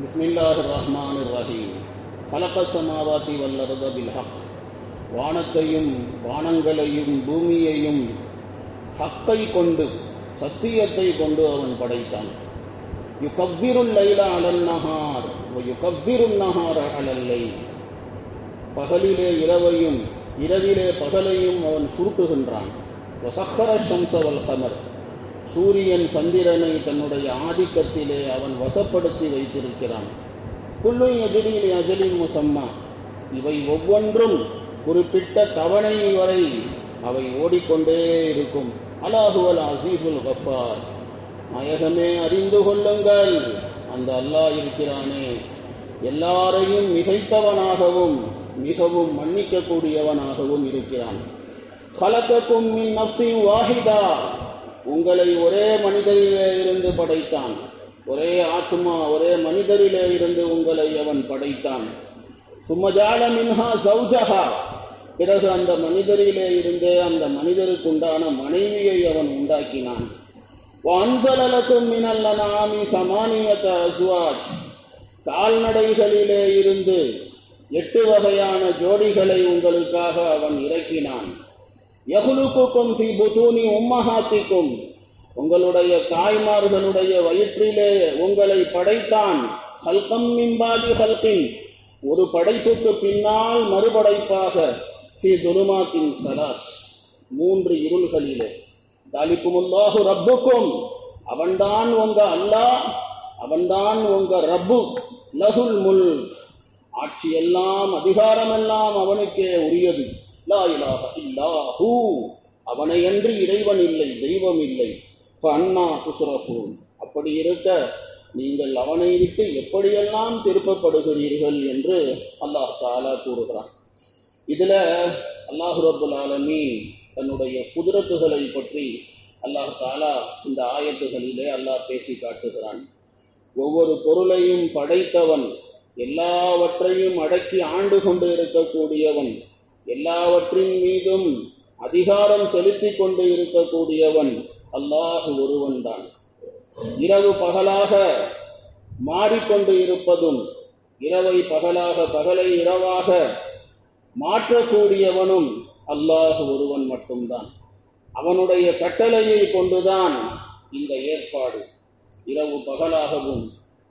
بسم الله الرحمن الرحيم خلق السماوات والأرض بالحق வானத்தையும் வானங்களையும் பூமியையும் ஹக்கை கொண்டு சத்தியத்தை கொண்டு அவன் படைத்தான் யுகவ்விருள் லைல அலல் நஹார் யுகவ்விருள் நஹார் அலல்லை பகலிலே இரவையும் இரவிலே பகலையும் அவன் சுருட்டுகின்றான் வசக்கர சம்சவல் கமர் சூரியன் சந்திரனை தன்னுடைய ஆதிக்கத்திலே அவன் வசப்படுத்தி வைத்திருக்கிறான். குல்லு எதிரில் அஜலின் முசம்மா. இவை ஒவ்வொன்றும் குறிப்பிட்ட தவணை வரை அவை ஓடிக்கொண்டே இருக்கும். அலாஹுவல் அசீஃபுல் கஃபார். நாயகமே அறிந்து கொள்ளுங்கள். அந்த அல்லாஹ் இருக்கிறானே. எல்லாரையும் மிகைத்தவனாகவும் மிகவும் மன்னிக்கக்கூடியவனாகவும் இருக்கிறான். கலக்கக்கும் மின் நஃப்சின் வாஹிதா. உங்களை ஒரே மனிதரிலே இருந்து படைத்தான். ஒரே ஆத்மா ஒரே மனிதரிலே இருந்து உங்களை அவன் படைத்தான். சுமஜால மின்ஹா சௌஜஹா. பிறகு அந்த மனிதரிலே இருந்தே அந்த மனிதருக்குண்டான மனைவியை அவன் உண்டாக்கினான். வான்சலலக்கும் மினல் அனாமி சமானியத அஸ்வாஜ். கால்நடைகளிலே இருந்து எட்டு வகையான ஜோடிகளை உங்களுக்காக அவன் இறக்கினான். யகுலுக்குக்கும் ஃபி புதூனி உம்மஹாத்திக்கும். உங்களுடைய தாய்மார்களுடைய வயிற்றிலே உங்களை படைத்தான். ஹல்கம் மிம்பாதி ஹல்கின். ஒரு படைப்புக்கு பின்னால் மறுபடைப்பாக. ஃபி துருமாத்தின் சலாஸ். மூன்று இருள்களிலே. தாலிக்குமுல்லாஹு ரப்புக்கும். அவன்தான் உங்க அல்லாஹ். அவன்தான் உங்க ரப்பு. லகுல் முல் ஆட்சியெல்லாம் அதிகாரமெல்லாம் அவனுக்கே உரியது. லா இலாஹ இல்லாஹூ. அவனையன்றி இறைவன் இல்லை தெய்வம் இல்லை. அண்ணா துசுரஃபூன் அப்படி இருக்க நீங்கள் அவனை விட்டு எப்படியெல்லாம் திருப்பப்படுகிறீர்கள் என்று அல்லாஹ் தாலா கூறுகிறான். இதில் அல்லாஹ் ரபுல் ஆலமீன் தன்னுடைய குதிரத்துகளை பற்றி அல்லாஹ் தாலா இந்த ஆயத்துகளிலே அல்லாஹ் பேசி காட்டுகிறான். ஒவ்வொரு பொருளையும் படைத்தவன் எல்லாவற்றையும் அடக்கி ஆண்டு கொண்டு இருக்கக்கூடியவன் எல்லாவற்றின் மீதும் அதிகாரம் செலுத்தி கொண்டு இருக்கக்கூடியவன் அல்லாஹ் ஒருவன்தான். இரவு பகலாக மாறிக்கொண்டு இருப்பதும் இரவை பகலாக பகலை இரவாக மாற்றக்கூடியவனும் அல்லாஹ் ஒருவன் மட்டும்தான். அவனுடைய கட்டளையை கொண்டுதான் இந்த ஏற்பாடு. இரவு பகலாகவும்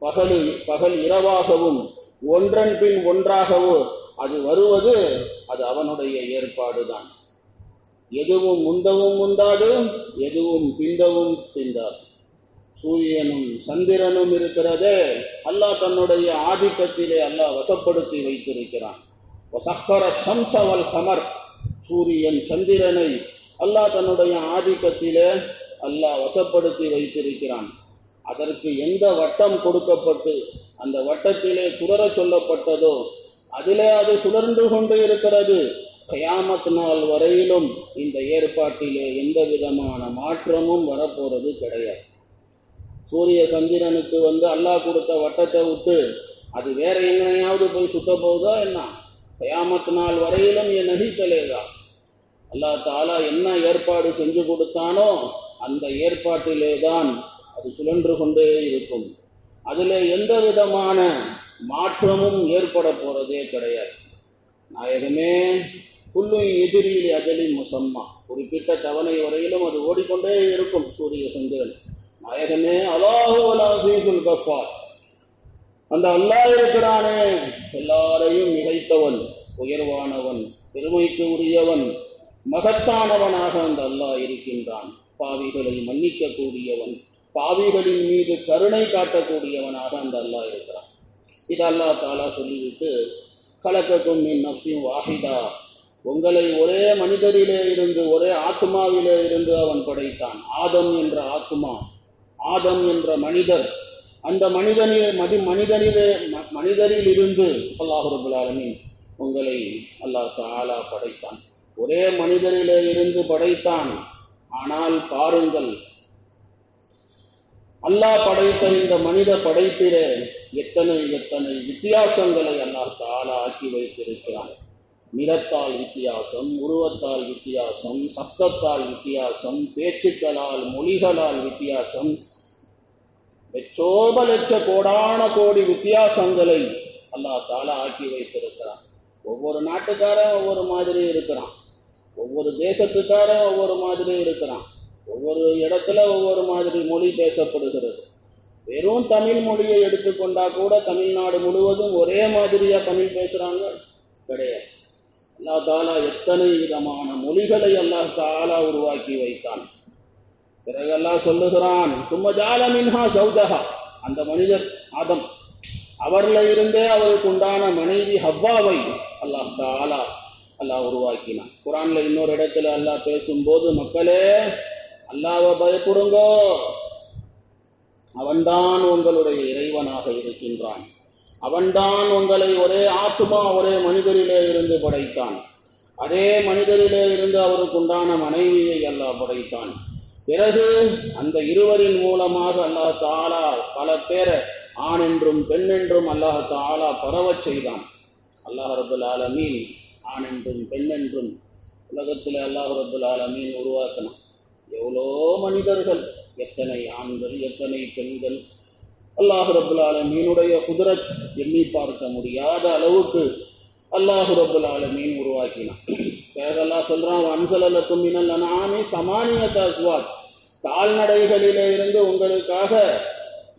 பகலு பகல் இரவாகவும் ஒன்றன் பின் ஒன்றாகவோ அது வருவது அது அவனுடைய ஏற்பாடுதான். எதுவும் முந்தவும் உண்டாது எதுவும் பிந்தவும் பிந்தாது சூரியனும் சந்திரனும் இருக்கிறதே அல்லாஹ் தன்னுடைய ஆதிக்கத்திலே அல்லாஹ் வசப்படுத்தி வைத்திருக்கிறான். வசக்கர சம்சவல் கமர் சூரியன் சந்திரனை அல்லாஹ் தன்னுடைய ஆதிக்கத்திலே அல்லாஹ் வசப்படுத்தி வைத்திருக்கிறான். அதற்கு எந்த வட்டம் கொடுக்கப்பட்டு அந்த வட்டத்திலே சுடர சொல்லப்பட்டதோ அதிலே அது சுழர்ந்து கொண்டு இருக்கிறது. கயாமத் நாள் வரையிலும் இந்த ஏற்பாட்டிலே எந்த விதமான மாற்றமும் வரப்போறது கிடையாது. சூரிய சந்திரனுக்கு வந்து அல்லாஹ் கொடுத்த வட்டத்தை விட்டு அது வேற எங்கனையாவது போய் சுத்த போகுதா என்ன? கயாமத் நாள் வரையிலும் என் நகிச்சலேதா அல்லாஹ் தாலா என்ன ஏற்பாடு செஞ்சு கொடுத்தானோ அந்த ஏற்பாட்டிலே தான் அது சுழன்று கொண்டே இருக்கும். அதில் எந்த விதமான மாற்றமும் ஏற்பட போகிறதே கிடையாது. நாயகமே புல்லும் எதிரியில் அஜலின் முசம்மா. குறிப்பிட்ட தவணை வரையிலும் அது ஓடிக்கொண்டே இருக்கும் சூரிய சந்திரன் நாயகமே அலாஹு கஃபார். அந்த அல்லாஹ் இருக்கிறானே எல்லாரையும் நிகழ்த்தவன் உயர்வானவன் பெருமைக்கு உரியவன் மகத்தானவனாக அந்த அல்லாஹ் இருக்கின்றான். பாவிகளை மன்னிக்கக்கூடியவன் பாவிகளின் மீது கருணை காட்டக்கூடியவனாக அந்த அல்லாஹ் இருக்கிறான். இது அல்லா தாலா சொல்லிவிட்டு கலக்கக்கும் மின் நப்சியும் வாஹிதா. உங்களை ஒரே மனிதரிலே இருந்து ஒரே ஆத்மாவிலே இருந்து அவன் படைத்தான். ஆதம் என்ற ஆத்மா ஆதம் என்ற மனிதர். அந்த மனிதனில் மதி மனிதனிலே மனிதரில் இருந்து அல்லாஹ் ஆலமின் உங்களை அல்லாஹ் தாலா படைத்தான். ஒரே மனிதரிலே இருந்து படைத்தான். ஆனால் பாருங்கள் அல்லாஹ் படைத்த இந்த மனித படைப்பிலே எத்தனை எத்தனை வித்தியாசங்களை அல்லாஹ் தாலா ஆக்கி வைத்திருக்கிறான். நிறத்தால் வித்தியாசம் உருவத்தால் வித்தியாசம் சப்தத்தால் வித்தியாசம் பேச்சுக்களால் மொழிகளால் வித்தியாசம். லட்சோப லட்ச கோடான கோடி வித்தியாசங்களை அல்லா தாலா ஆக்கி வைத்திருக்கிறான். ஒவ்வொரு நாட்டுக்காரன் ஒவ்வொரு மாதிரி இருக்கிறான். ஒவ்வொரு தேசத்துக்காரன் ஒவ்வொரு மாதிரி இருக்கிறான். ஒவ்வொரு இடத்துல ஒவ்வொரு மாதிரி மொழி பேசப்படுகிறது. வெறும் தமிழ் மொழியை எடுத்துக்கொண்டா கூட தமிழ்நாடு முழுவதும் ஒரே மாதிரியா தமிழ் பேசுறாங்க? கிடையாது. அல்லா தாலா எத்தனை விதமான மொழிகளை அல்லாஹ் தாலா உருவாக்கி வைத்தான். பிறகு சொல்லுகிறான் சும்மஜால மின்ஹா சௌதஹா அந்த மனிதர் ஆதம் அவர்ல இருந்தே அவருக்கு உண்டான மனைவி ஹவ்வாவை அல்லாஹ் தாலா அல்லாஹ் உருவாக்கினான். குரான்ல இன்னொரு இடத்துல அல்லாஹ் பேசும்போது மக்களே அல்லாவை பயப்படுங்கோ. அவன்தான் உங்களுடைய இறைவனாக இருக்கின்றான். அவன்தான் உங்களை ஒரே ஆத்மா ஒரே மனிதரிலே இருந்து படைத்தான். அதே மனிதரிலே இருந்து அவருக்கு உண்டான மனைவியை அல்லாஹ் படைத்தான். பிறகு அந்த இருவரின் மூலமாக அல்லாஹ் தாலா பல பேரை ஆண் என்றும் பெண் என்றும் அல்லாஹ் தாலா பரவச் செய்தான். அல்லாஹ் ரபுல் ஆலமீன் ஆண் என்றும் பெண் என்றும் உலகத்தில் அல்லாஹ் ரபுல் ஆலமீன் உருவாக்கினான். எவ்வளோ மனிதர்கள் எத்தனை ஆண்கள் எத்தனை பெண்கள்? அல்லாஹ் ரபுல் ஆலமீனுடைய குதிரத் எண்ணி பார்க்க முடியாத அளவுக்கு அல்லாஹ் ரபுல் ஆலமீன் உருவாக்கினான். பிறகு சொல்கிறான் சொல்றான் அன்சலலக்கும் மினல் அனாமி சமானியத் அஸ்வாத். கால்நடைகளிலே இருந்து உங்களுக்காக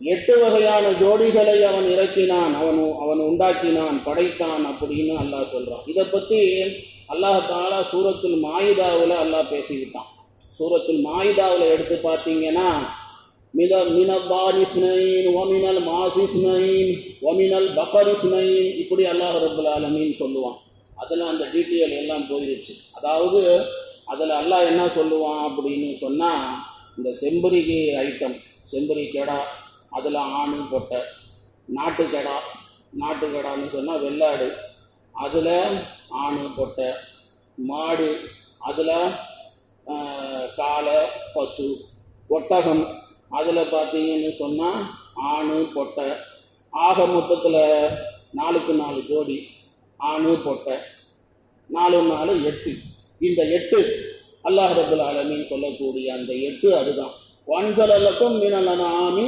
எட்டு வகையான ஜோடிகளை அவன் இறக்கினான் அவன் அவன் உண்டாக்கினான் படைத்தான் அப்படின்னு அல்லாஹ் சொல்கிறான் இதை பற்றி அல்லாஹ் தாலா சூரத்தில் மாயுதாவில் அல்லாஹ் பேசிக்கிட்டான். சூரத்தில் மாயுதாவில் எடுத்து பார்த்தீங்கன்னா மித மினபானி ஸ்னைன் ஒமினல் மாசி ஸ்னைன் ஒமினல் பக்கரி ஸ்னைன் இப்படி அல்லாஹ் ரபுல் ஆலமின்னு சொல்லுவான். அதில் அந்த டீட்டெயில் எல்லாம் போயிடுச்சு அதாவது அதில் அல்லாஹ் என்ன சொல்லுவான் அப்படின்னு சொன்னால் இந்த செம்பரிகை ஐட்டம் செம்பரி கெடா அதில் ஆணு கொட்டை நாட்டு கெடா நாட்டு கெடான்னு சொன்னால் வெள்ளாடு அதில் ஆணு கொட்டை மாடு அதில் காளை பசு ஒட்டகம். அதில் பார்த்தீங்கன்னு சொன்னால் ஆணு பொட்டை. ஆக மொத்தத்தில் நாலுக்கு நாலு ஜோடி ஆணு பொட்டை. நாலு நாலு எட்டு. இந்த எட்டு அல்லாஹ் ரபுல் ஆலமின்னு சொல்லக்கூடிய அந்த எட்டு அதுதான். வன்சலலக்கும் மினலன ஆமி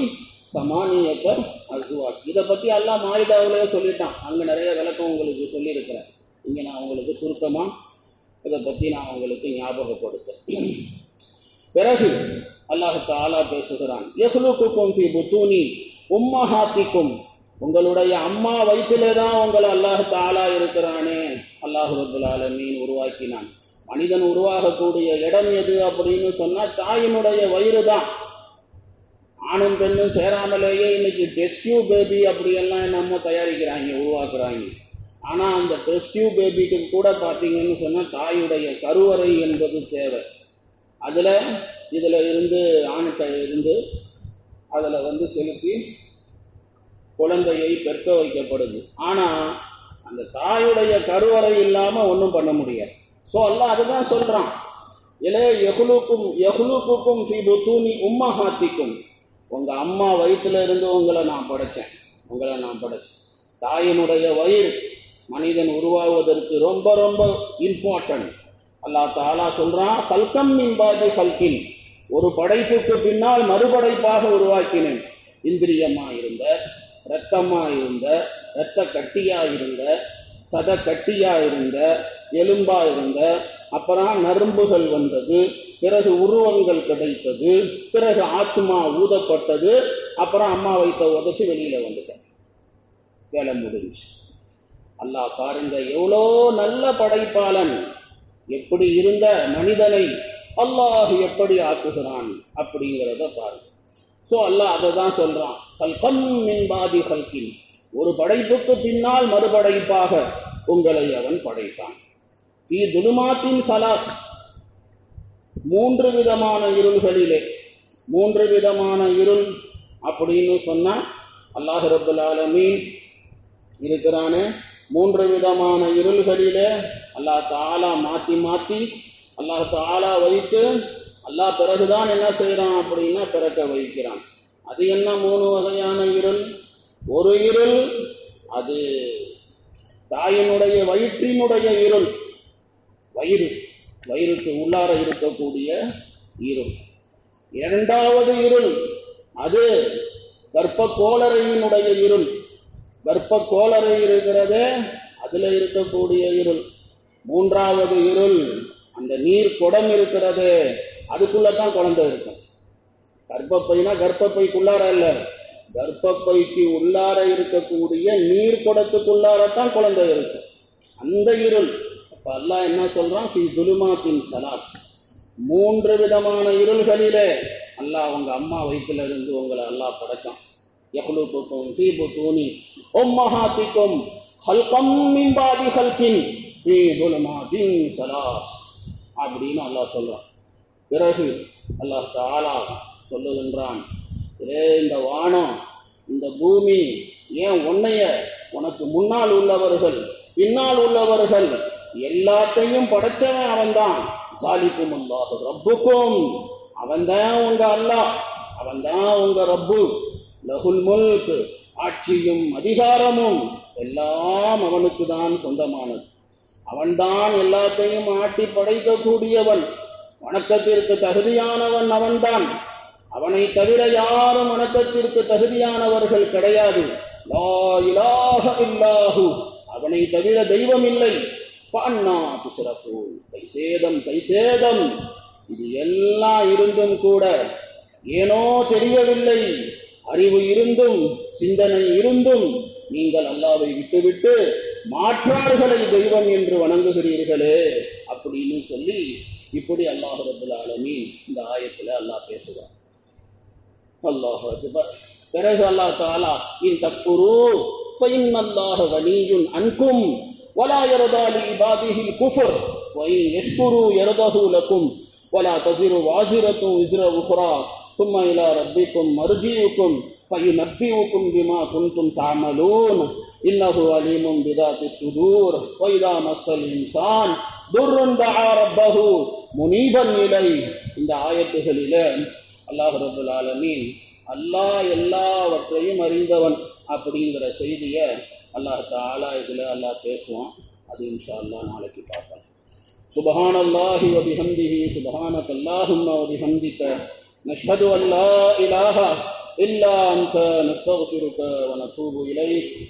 சமானியக்கர் அசுவாத் இதை பற்றி அல்லாஹ் மாயுதாவிலே சொல்லிட்டான். அங்கே நிறைய விளக்கம் உங்களுக்கு சொல்லியிருக்கிறேன். இங்கே நான் உங்களுக்கு சுருக்கமாக இதை பற்றி நான் உங்களுக்கு ஞாபகப்படுத்தேன் பிறகு அல்லாஹு தாலா பேசுகிறான் எஹ்லுக்குக்கும் ஃபி புத்தூனி உம்மஹாத்திக்கும். உங்களுடைய அம்மா வயிற்றிலே தான் உங்களை அல்லாஹ் தாலா இருக்கிறானே. அல்லாஹ் ரபுல் ஆலமீன் உருவாக்கினான். மனிதன் உருவாகக்கூடிய இடம் எது அப்படின்னு சொன்னால் தாயினுடைய வயிறு தான். ஆணும் பெண்ணும் சேராமலேயே இன்னைக்கு டெஸ்டியூ பேபி அப்படியெல்லாம் நம்ம தயாரிக்கிறாங்க உருவாக்குறாங்க. ஆனால் அந்த டெஸ்டியூ பேபிக்கு கூட பார்த்தீங்கன்னு சொன்னால் தாயுடைய கருவறை என்பது தேவை. அதில் இதில் இருந்து ஆணுட்ட இருந்து அதில் வந்து செலுத்தி குழந்தையை பெற்க வைக்கப்படுது. ஆனால் அந்த தாயுடைய கருவறை இல்லாமல் ஒன்றும் பண்ண முடியாது. ஸோ எல்லாம் அதுதான் சொல்கிறான் இலே எஹ்லுக்கும் எஹ்லுக்குக்கும் ஃபி புத்தூனி உம்மஹாத்திக்கும். உங்கள் அம்மா வயிற்றுல இருந்து உங்களை நான் படைச்சேன். உங்களை நான் படைச்சேன். தாயினுடைய வயிறு மனிதன் உருவாவதற்கு ரொம்ப ரொம்ப இம்பார்ட்டன்ட் அல்லாஹ் தாலா சொல்கிறான் ஹல்கம் மின்பாதி ஹல்கின் ஒரு படைப்புக்கு பின்னால் மறுபடைப்பாக உருவாக்கினேன். இந்திரியமாக இருந்த இரத்தமாக இருந்த இரத்த கட்டியாக இருந்த சத கட்டியாக இருந்த எலும்பாக இருந்த அப்புறம் நரம்புகள் வந்தது பிறகு உருவங்கள் கிடைத்தது பிறகு ஆத்மா ஊதப்பட்டது அப்புறம் அம்மா வைத்த உதச்சி வெளியில் வந்துட்டேன். வேலை முடிஞ்சு. அல்லாஹ் பாருங்க எவ்வளோ நல்ல படைப்பாளன். எப்படி இருந்த மனிதனை அல்லாஹ் எப்படி ஆக்குகிறான் அப்படிங்கிறத பாருங்க. ஸோ அல்லாஹ் அதை தான் சொல்றான் ஹல்கம் மின்பாதி ஹல்கின் ஒரு படைப்புக்கு பின்னால் மறுபடைப்பாக உங்களை அவன் படைத்தான். ஃபீ துலுமாத்தின் சலாஸ். மூன்று விதமான இருள்களிலே மூன்று விதமான இருள் அப்படின்னு சொன்னால் அல்லாஹ் ரபுல் ஆலமீன் இருக்கிறானே மூன்று விதமான இருள்களிலே அல்லாஹ் தாலா மாற்றி மாற்றி அல்லாஹ் தாலா வைத்து அல்லாஹ் பிறகுதான் என்ன செய்கிறான் அப்படின்னா பிறக்க வைக்கிறான். அது என்ன மூணு வகையான இருள்? ஒரு இருள் அது தாயினுடைய வயிற்றினுடைய இருள். வயிறு வயிறுக்கு உள்ளார இருக்கக்கூடிய இருள். இரண்டாவது இருள் அது கர்ப்ப கோளரையினுடைய இருள். கர்ப்ப கோளரை இருக்கிறதே அதில் இருக்கக்கூடிய இருள். மூன்றாவது இருள் அந்த நீர் குடம் இருக்கிறது அதுக்குள்ளே தான் குழந்தை இருக்கும். கர்ப்பப்பைனா கர்ப்பப்பைக்குள்ளார இல்லை. கர்ப்பப்பைக்கு உள்ளார இருக்கக்கூடிய நீர் குடத்துக்குள்ளாரத்தான் குழந்தை இருக்கும். அந்த இருள் அப்போ அல்லாஹ் என்ன சொல்கிறான் ஃபி துலுமாத்தின் சலாஸ். மூன்று விதமான இருள்களிலே அல்லாஹ் அவங்க அம்மா வயிற்றுல இருந்து உங்களை அல்லாஹ் படைச்சான். யஹ்லுக்குக்கும் ஃபீ புத்தூனி உம்மஹாத்திக்கும் ஹல்கம் மின் பாதி ஹல்கின் ஃபீ துலுமாத்தின் சலாஸ் அப்படின்னு அல்லாஹ் சொல்றான். பிறகு அல்லாஹ் தாலா சொல்லுகின்றான் ஏ இந்த வானம் இந்த பூமி ஏன் உன்னைய உனக்கு முன்னால் உள்ளவர்கள் பின்னால் உள்ளவர்கள் எல்லாத்தையும் படைச்சவன் அவன்தான். சாலிக்கும் அல்லாஹ் ரப்புக்கும். அவன்தான் உங்க அல்லாஹ் அவன்தான் உங்க ரப்பு. லகுல் முல்க் ஆட்சியும் அதிகாரமும் எல்லாம் அவனுக்கு தான் சொந்தமானது. அவன்தான் எல்லாத்தையும் ஆட்டி படைக்கக்கூடியவன். வணக்கத்திற்கு தகுதியானவன் அவன்தான். அவனை தவிர யாரும் வணக்கத்திற்கு தகுதியானவர்கள் கிடையாது. லா இலாஹ இல்லாஹு. அவனை தவிர தெய்வம் இல்லை ஃபன்னா துஸ்ரஃபூன் கை சேதம் கை சேதம் இது எல்லாம் இருந்தும் கூட ஏனோ தெரியவில்லை. அறிவு இருந்தும் சிந்தனை இருந்தும் நீங்கள் அல்லாவை விட்டுவிட்டு மாற்றார்களை தெய்வம் என்று வணங்குகிறீர்களே அப்படின்னு சொல்லி இப்படி அல்லாஹ் ரபுல் ஆலமீன் இந்த ஆயத்தில் அல்லாஹ் பேசுகிறான் அல்லாஹ் அக்பர் பிறகு அல்லாஹ் தாலா இன் தக்ஃபுரு فإن الله غني عنكم ولا يرضى لعباده الكفر وإن يشكروا يرضه لكم ولا تزر وازرة وزر أخرى தும்மா இலா ரப்பிக்கும் மருஜிவுக்கும் ஃபயு நப்பிவுக்கும் பிமா குன்தும் தாமலூன் இன்னஹு அலீமும் பிதாத்தி சுதூர் ஒய்தா மசல் இன்சான் துர்ருன் தஆ ரப்பஹு முனீபன் இந்த ஆயத்துகளில் அல்லாஹ் ரபுல் ஆலமீன் அல்லாஹ் எல்லாவற்றையும் அறிந்தவன் அப்படிங்கிற செய்தியை அல்லாஹ் தாலா இதில் அல்லாஹ் பேசுவான். அது இன்ஷா அல்லா நாளைக்கு பார்க்கலாம். சுபஹானல்லாஹி வபிஹந்திஹி சுபஹானக் அல்லாஹும்மா வபிஹந்திக்க نشهد أن لا إله إلا أنت نستغفرك ونتوب إليك.